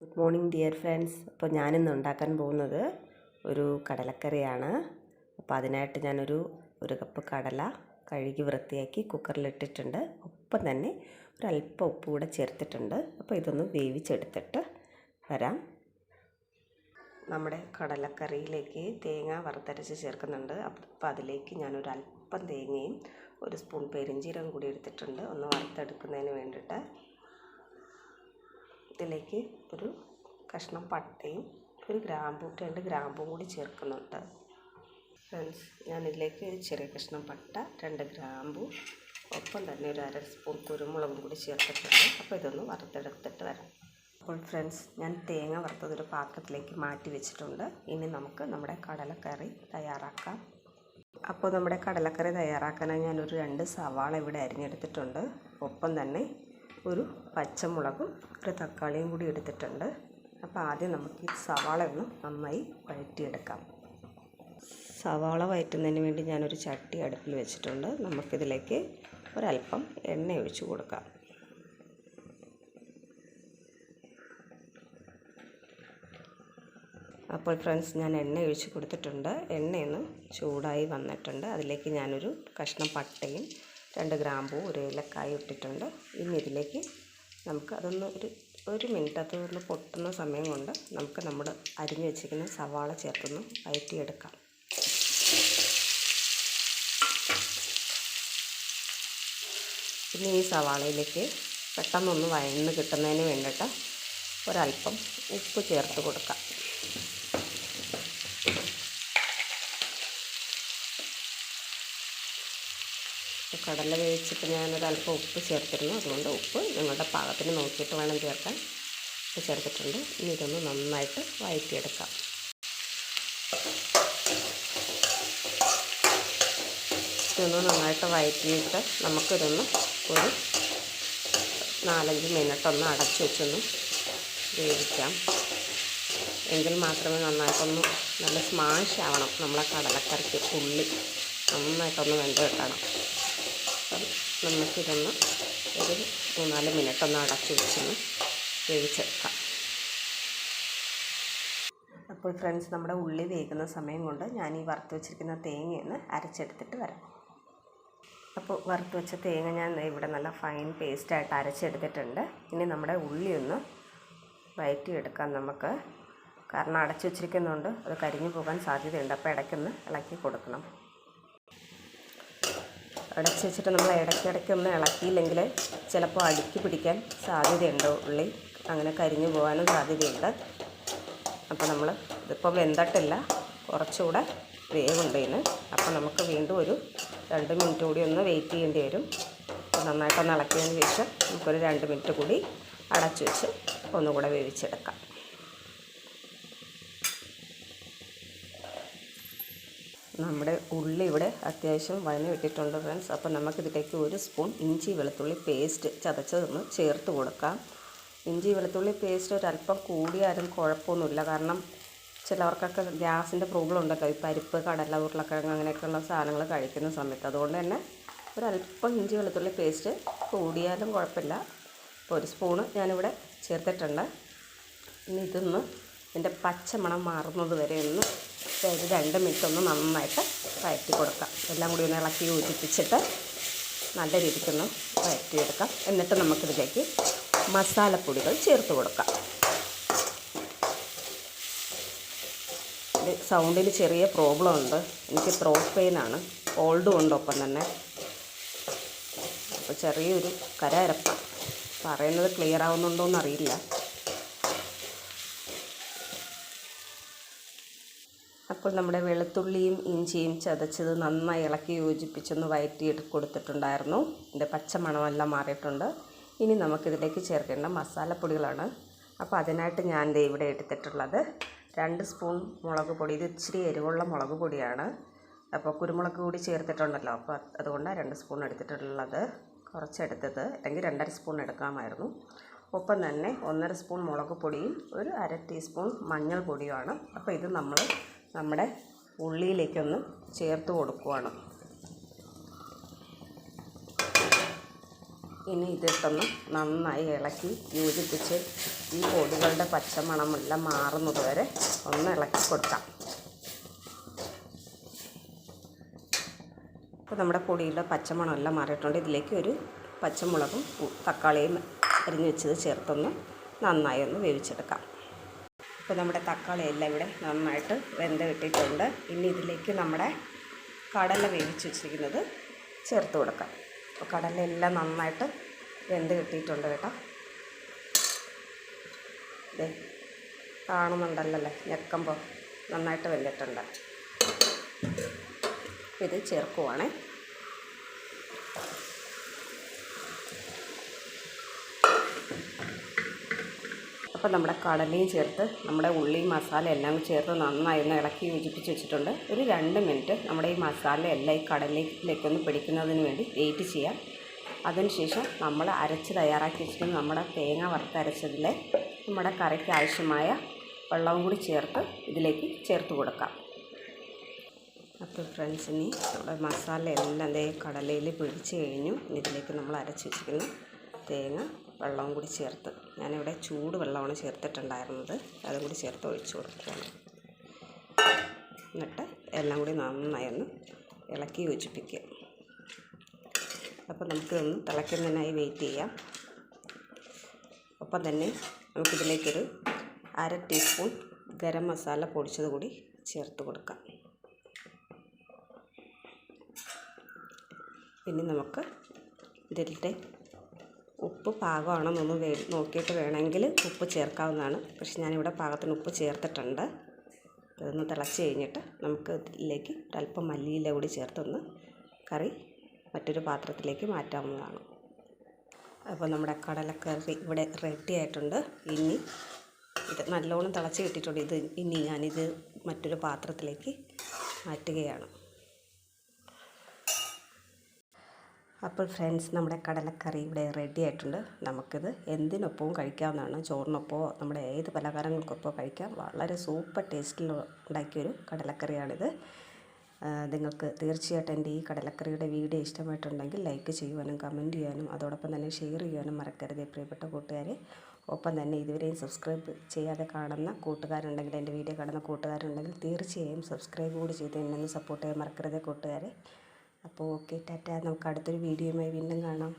Good morning dear friends. അപ്പോൾ ഞാനിന്ന് ഉണ്ടാക്കാൻ പോകുന്നത് ഒരു കടലക്കറിയാണ്. അപ്പോൾ അതിനായിട്ട് ഞാനൊരു ഒരു കപ്പ് കടല കഴുകി വൃത്തിയാക്കി കുക്കറിലിട്ടിട്ടുണ്ട്. ഒപ്പം തന്നെ ഒരല്പം ഉപ്പ് കൂടെ ചേർത്തിട്ടുണ്ട്. അപ്പോൾ ഇതൊന്ന് വേവിച്ചെടുത്തിട്ട് വരാം. നമ്മുടെ കടലക്കറിയിലേക്ക് തേങ്ങ വറുത്തരച്ച് ചേർക്കുന്നുണ്ട്. അപ്പോൾ അതിലേക്ക് ഞാനൊരു അല്പം തേങ്ങയും ഒരു സ്പൂൺ പെരിഞ്ചീരകം കൂടി എടുത്തിട്ടുണ്ട്. ഒന്ന് വറുത്തെടുക്കുന്നതിന് വേണ്ടിയിട്ട്. ഇതിലേക്ക് ഒരു കഷ്ണം പട്ടയും ഒരു ഗ്രാമ്പു രണ്ട് ഗ്രാമ്പും കൂടി ചേർക്കുന്നുണ്ട്. ഫ്രണ്ട്സ് ഞാനിതിലേക്ക് ചെറിയ കഷ്ണം പട്ട രണ്ട് ഗ്രാമ്പു ഒപ്പം തന്നെ ഒരു അര സ്പൂൺ കുരുമുളകും കൂടി ചേർത്തിട്ടുണ്ട്. അപ്പോൾ ഇതൊന്ന് വറുത്തെടുത്തിട്ട് വരാം. അപ്പോൾ ഫ്രണ്ട്സ് ഞാൻ തേങ്ങ വറുത്തതൊരു പാത്രത്തിലേക്ക് മാറ്റി വെച്ചിട്ടുണ്ട്. ഇനി നമുക്ക് നമ്മുടെ കടലക്കറി തയ്യാറാക്കാം. അപ്പോൾ നമ്മുടെ കടലക്കറി തയ്യാറാക്കാനായി ഞാനൊരു രണ്ട് സവാള ഇവിടെ അരിഞ്ഞെടുത്തിട്ടുണ്ട്. ഒപ്പം തന്നെ ഒരു പച്ചമുളകും ഒരു തക്കാളിയും കൂടി എടുത്തിട്ടുണ്ട്. അപ്പോൾ ആദ്യം നമുക്ക് ഈ സവാള ഒന്ന് നന്നായി വഴറ്റിയെടുക്കാം. സവാള വഴറ്റുന്നതിന് വേണ്ടി ഞാനൊരു ചട്ടി അടുപ്പിൽ വെച്ചിട്ടുണ്ട്. നമുക്കിതിലേക്ക് ഒരല്പം എണ്ണ ഒഴിച്ചു കൊടുക്കാം. അപ്പോൾ ഫ്രണ്ട്സ് ഞാൻ എണ്ണ ഒഴിച്ച് കൊടുത്തിട്ടുണ്ട്. എണ്ണയൊന്ന് ചൂടായി വന്നിട്ടുണ്ട്. അതിലേക്ക് ഞാനൊരു കഷ്ണം പട്ടയും രണ്ട് ഗ്രാമ്പൂ ഒരു ഏലക്കായ ഇട്ടിട്ടുണ്ട്. ഇനി ഇതിലേക്ക് നമുക്ക് അതൊന്ന് ഒരു ഒരു മിനിറ്റ് അത് ഒന്ന് പൊട്ടുന്ന സമയം കൊണ്ട് നമുക്ക് നമ്മൾ അരിഞ്ഞ് വെച്ചിരിക്കുന്ന സവാള ചേർത്തൊന്ന് വയറ്റിയെടുക്കാം. പിന്നെ ഈ സവാളയിലേക്ക് പെട്ടെന്നൊന്ന് വഴന്ന് കിട്ടുന്നതിന് വേണ്ടിയിട്ട് ഒരല്പം ഉപ്പ് ചേർത്ത് കൊടുക്കാം. കടല വേവിച്ചിട്ട് ഞാനൊരല്പം ഉപ്പ് ചേർത്തിരുന്നു. അതുകൊണ്ട് ഉപ്പ് നിങ്ങളുടെ പാകത്തിന് നോക്കിയിട്ട് വേണം ചേർക്കാൻ. ഉപ്പ് ചേർത്തിട്ടുണ്ട്. ഇനി ഇതൊന്ന് നന്നായിട്ട് വഴറ്റിയെടുക്കാം. ഇതൊന്ന് നന്നായിട്ട് വഴറ്റിയിട്ട് നമുക്കിതൊന്ന് ഒരു നാലഞ്ച് മിനിറ്റ് ഒന്ന് അടച്ചു വെച്ചൊന്ന് വേവിക്കാം. എങ്കിൽ മാത്രമേ നന്നായിട്ടൊന്ന് നല്ല സ്മാഷ് ആവണം. നമ്മളെ കടലക്കറിക്ക് ഉള്ളി നന്നായിട്ടൊന്ന് വെന്ത് കിട്ടണം. നമുക്കിതൊന്ന് ഒരു മൂന്നാൽ മിനിറ്റ് ഒന്ന് അടച്ചു വെച്ചൊന്ന് വേവിച്ചെടുക്കാം. അപ്പോൾ ഫ്രണ്ട്സ് നമ്മുടെ ഉള്ളി വേകുന്ന സമയം കൊണ്ട് ഞാൻ ഈ വറുത്ത് വെച്ചിരിക്കുന്ന തേങ്ങയൊന്ന് അരച്ചെടുത്തിട്ട് വരാം. അപ്പോൾ വറുത്ത് വെച്ച തേങ്ങ ഞാൻ ഇവിടെ നല്ല ഫൈൻ പേസ്റ്റായിട്ട് അരച്ചെടുത്തിട്ടുണ്ട്. ഇനി നമ്മുടെ ഉള്ളി ഒന്ന് വയറ്റിയെടുക്കാം നമുക്ക്. കാരണം അടച്ചു വെച്ചിരിക്കുന്നതുകൊണ്ട് അത് കരിഞ്ഞു പോകാൻ സാധ്യതയുണ്ട്. അപ്പോൾ ഇടയ്ക്കൊന്ന് ഇളക്കി കൊടുക്കണം. അടച്ചു വെച്ചിട്ട് നമ്മൾ ഇടയ്ക്കിടയ്ക്ക് ഒന്ന് ഇളക്കിയില്ലെങ്കിൽ ചിലപ്പോൾ അടുക്കി പിടിക്കാൻ സാധ്യതയുണ്ട്. ഉള്ളി അങ്ങനെ കരിഞ്ഞു പോകാനും സാധ്യതയുണ്ട്. അപ്പോൾ നമ്മൾ ഇതിപ്പോൾ വെന്തട്ടില്ല. കുറച്ചുകൂടെ വേവുണ്ട് ഇതിന്. അപ്പോൾ നമുക്ക് വീണ്ടും ഒരു രണ്ട് മിനിറ്റ് കൂടി ഒന്ന് വെയിറ്റ് ചെയ്യേണ്ടി വരും. അപ്പോൾ നന്നായിട്ടൊന്ന് ഇളക്കിയതിന് ശേഷം നമുക്കൊരു രണ്ട് മിനിറ്റ് കൂടി അടച്ചു വെച്ച് ഒന്നുകൂടെ വേവിച്ചെടുക്കാം. നമ്മുടെ ഉള്ളി ഇവിടെ അത്യാവശ്യം വഴന്ന് വിട്ടിട്ടുണ്ട് ഫ്രണ്ട്സ് അപ്പോൾ നമുക്കിതിലേക്ക് ഒരു സ്പൂൺ ഇഞ്ചി വെളുത്തുള്ളി പേസ്റ്റ് ചതച്ചതൊന്ന് ചേർത്ത് കൊടുക്കാം. ഇഞ്ചി വെളുത്തുള്ളി പേസ്റ്റ് ഒരല്പം കൂടിയാലും കുഴപ്പമൊന്നുമില്ല. കാരണം ചിലവർക്കൊക്കെ ഗ്യാസിന്റെ പ്രോബ്ലം ഉണ്ടല്ലോ. ഈ പരിപ്പ് കടല ഉരുളക്കിഴങ്ങ് അങ്ങനെയൊക്കെയുള്ള സാധനങ്ങൾ കഴിക്കുന്ന സമയത്ത്. അതുകൊണ്ട് തന്നെ ഒരല്പം ഇഞ്ചി വെളുത്തുള്ളി പേസ്റ്റ് കൂടിയാലും കുഴപ്പമില്ല. അപ്പോൾ ഒരു സ്പൂണ് ഞാനിവിടെ ചേർത്തിട്ടുണ്ട്. ഇനി ഇതൊന്ന് ഇതിന്റെ പച്ചമണം മാറുന്നത് വരെ ഒന്ന് ഒരു രണ്ട് മിനിറ്റ് ഒന്ന് നന്നായിട്ട് വഴറ്റി കൊടുക്കാം. എല്ലാം കൂടി ഒന്ന് ഇളക്കി യോജിപ്പിച്ചിട്ട് നല്ല രീതിക്കൊന്ന് വഴറ്റിയെടുക്കാം. എന്നിട്ട് നമുക്കിതിലേക്ക് മസാലപ്പൊടികൾ ചേർത്ത് കൊടുക്കാം. സൗണ്ടിൽ ചെറിയ പ്രോബ്ലം ഉണ്ട്. എനിക്ക് ത്രോട്ട് പെയിനാണ് കോൾഡും ഉണ്ട് ഒപ്പം തന്നെ. അപ്പോൾ ചെറിയൊരു കരയരപ്പ പറയുന്നത് ക്ലിയർ ആവുന്നുണ്ടോ എന്നറിയില്ല അപ്പോൾ നമ്മുടെ വെളുത്തുള്ളിയും ഇഞ്ചിയും ചതച്ചത് നന്നായി ഇളക്കി യോജിപ്പിച്ചൊന്ന് വയറ്റി കൊടുത്തിട്ടുണ്ടായിരുന്നു. ഇതിന്റെ പച്ചമണമെല്ലാം മാറിയിട്ടുണ്ട്. ഇനി നമുക്കിതിലേക്ക് ചേർക്കേണ്ട മസാലപ്പൊടികളാണ്. അപ്പോൾ അതിനായിട്ട് ഞാൻ ഇവിടെ എടുത്തിട്ടുള്ളത് രണ്ട് സ്പൂൺ മുളക് പൊടി. ഇത് ഇച്ചിരി എരിവുള്ള മുളക് പൊടിയാണ്. അപ്പോൾ കുരുമുളക് കൂടി ചേർത്തിട്ടുണ്ടല്ലോ. അപ്പോൾ അതുകൊണ്ടാണ് രണ്ട് സ്പൂൺ എടുത്തിട്ടുള്ളത്. കുറച്ചെടുത്തത്. അല്ലെങ്കിൽ രണ്ടര സ്പൂൺ എടുക്കാമായിരുന്നു. ഒപ്പം തന്നെ ഒന്നര സ്പൂൺ മുളക് പൊടിയും ഒരു അര ടീസ്പൂൺ മഞ്ഞൾ പൊടിയുമാണ് അപ്പോൾ ഇത് നമ്മൾ നമ്മുടെ ഉള്ളിയിലേക്കൊന്ന് ചേർത്ത് കൊടുക്കുവാണ്. ഇനി ഇതിട്ടൊന്ന് നന്നായി ഇളക്കി യോജിപ്പിച്ച് ഈ പൊടികളുടെ പച്ചമണമെല്ലാം മാറുന്നത് വരെ ഒന്ന് ഇളക്കി കൊടുക്കാം. അപ്പോൾ നമ്മുടെ പൊടിയുടെ പച്ചമണമെല്ലാം മാറിയിട്ടുണ്ട്. ഇതിലേക്ക് ഒരു പച്ചമുളകും തക്കാളിയും അരിഞ്ഞ് വെച്ചത് ചേർത്തൊന്ന് നന്നായി ഒന്ന് വേവിച്ചെടുക്കാം. ഇപ്പോൾ നമ്മുടെ തക്കാളി എല്ലാം ഇവിടെ നന്നായിട്ട് വെന്ത് കിട്ടിയിട്ടുണ്ട്. ഇനി ഇതിലേക്ക് നമ്മുടെ കടല വേവിച്ച് വെച്ചിരിക്കുന്നത് ചേർത്ത് കൊടുക്കാം. അപ്പോൾ കടല എല്ലാം നന്നായിട്ട് വെന്ത് കിട്ടിയിട്ടുണ്ട് കേട്ടോ. ദേ കാണുന്നുണ്ടല്ലോ ഞെക്കുമ്പോൾ നന്നായിട്ട് വെന്തിട്ടുണ്ട്. ഇത് ചേർക്കുവാണേ. അപ്പോൾ നമ്മുടെ കടലയും ചേർത്ത് നമ്മുടെ ഉള്ളിയും മസാല എല്ലാം ചേർത്ത് നന്നായി ഒന്ന് ഇളക്കി യോജിപ്പിച്ച് വെച്ചിട്ടുണ്ട്. ഒരു രണ്ട് മിനിറ്റ് നമ്മുടെ ഈ മസാല എല്ലാം ഈ കടലയിലേക്കൊന്ന് പിടിക്കുന്നതിന് വേണ്ടി വെയിറ്റ് ചെയ്യാം. അതിനുശേഷം നമ്മൾ അരച്ച് തയ്യാറാക്കി വെച്ചിട്ട് നമ്മുടെ തേങ്ങ വറുത്തരച്ചതിലെ നമ്മുടെ കറിക്ക് ആവശ്യമായ വെള്ളവും കൂടി ചേർത്ത് ഇതിലേക്ക് ചേർത്ത് കൊടുക്കാം. അപ്പോൾ ഫ്രണ്ട്സ് ഇനി നമ്മുടെ മസാല എല്ലാം ദേ കടലയിൽ പിടിച്ച് കഴിഞ്ഞു. ഇതിലേക്ക് നമ്മൾ അരച്ച് വെച്ചിരിക്കുന്ന തേങ്ങ വെള്ളവും കൂടി ചേർത്ത് ഞാനിവിടെ ചൂട് വെള്ളമാണ് ചേർത്തിട്ടുണ്ടായിരുന്നത്. അതും കൂടി ചേർത്ത് ഒഴിച്ചു കൊടുക്കുകയാണ്. എന്നിട്ട് എല്ലാം കൂടി നന്നായി ഒന്ന് ഇളക്കി യോജിപ്പിക്കുക. അപ്പോൾ നമുക്കിതൊന്ന് തിളയ്ക്കുന്നതിനായി വെയിറ്റ് ചെയ്യാം. ഒപ്പം തന്നെ നമുക്കിതിലേക്കൊരു അര ടീസ്പൂൺ ഗരം മസാല പൊടിച്ചത് കൂടി ചേർത്ത് കൊടുക്കാം. പിന്നെ നമുക്ക് ഇതിന്റെ ഉപ്പ് പാകമാണെന്നൊന്ന് വേ നോക്കിയിട്ട് വേണമെങ്കിൽ ഉപ്പ് ചേർക്കാവുന്നതാണ്. പക്ഷെ ഞാനിവിടെ പാകത്തിന് ഉപ്പ് ചേർത്തിട്ടുണ്ട്. ഇതൊന്ന് തിളച്ച് കഴിഞ്ഞിട്ട് നമുക്ക് ഇതിലേക്ക് ഒരല്പം മല്ലിയില കൂടി ചേർത്തൊന്ന് കറി മറ്റൊരു പാത്രത്തിലേക്ക് മാറ്റാവുന്നതാണ്. അപ്പോൾ നമ്മുടെ കടലക്കറി ഇവിടെ റെഡി ആയിട്ടുണ്ട്. ഇനി ഇത് നല്ലോണം തിളച്ച് കിട്ടിയിട്ടുണ്ട്. ഇത് ഇനി ഞാനിത് മറ്റൊരു പാത്രത്തിലേക്ക് മാറ്റുകയാണ്. അപ്പോൾ ഫ്രണ്ട്സ് നമ്മുടെ കടലക്കറി ഇവിടെ റെഡി ആയിട്ടുണ്ട്. നമുക്കിത് എന്തിനൊപ്പവും കഴിക്കാവുന്നതാണ്. ചോറിനൊപ്പമോ നമ്മുടെ ഏത് പലഹാരങ്ങൾക്കൊപ്പമോ കഴിക്കാം. വളരെ സൂപ്പർ ടേസ്റ്റിൽ ഉണ്ടാക്കിയൊരു കടലക്കറിയാണിത്. നിങ്ങൾക്ക് തീർച്ചയായിട്ടും എന്റെ ഈ കടലക്കറിയുടെ വീഡിയോ ഇഷ്ടമായിട്ടുണ്ടെങ്കിൽ ലൈക്ക് ചെയ്യുവാനും കമന്റ് ചെയ്യാനും അതോടൊപ്പം തന്നെ ഷെയർ ചെയ്യാനും മറക്കരുത് പ്രിയപ്പെട്ട കൂട്ടുകാരെ. ഒപ്പം തന്നെ ഇതുവരെയും സബ്സ്ക്രൈബ് ചെയ്യാതെ കാണുന്ന കൂട്ടുകാരുണ്ടെങ്കിൽ എന്റെ വീഡിയോ കാണുന്ന കൂട്ടുകാരുണ്ടെങ്കിൽ തീർച്ചയായും സബ്സ്ക്രൈബ് കൂടി ചെയ്ത് എന്നെ സപ്പോർട്ട് ചെയ്യാൻ മറക്കരുത് കൂട്ടുകാരെ. അപ്പോൾ ഓക്കെ ടാറ്റ. നമുക്ക് അടുത്തൊരു വീഡിയോയുമായി വീണ്ടും കാണാം.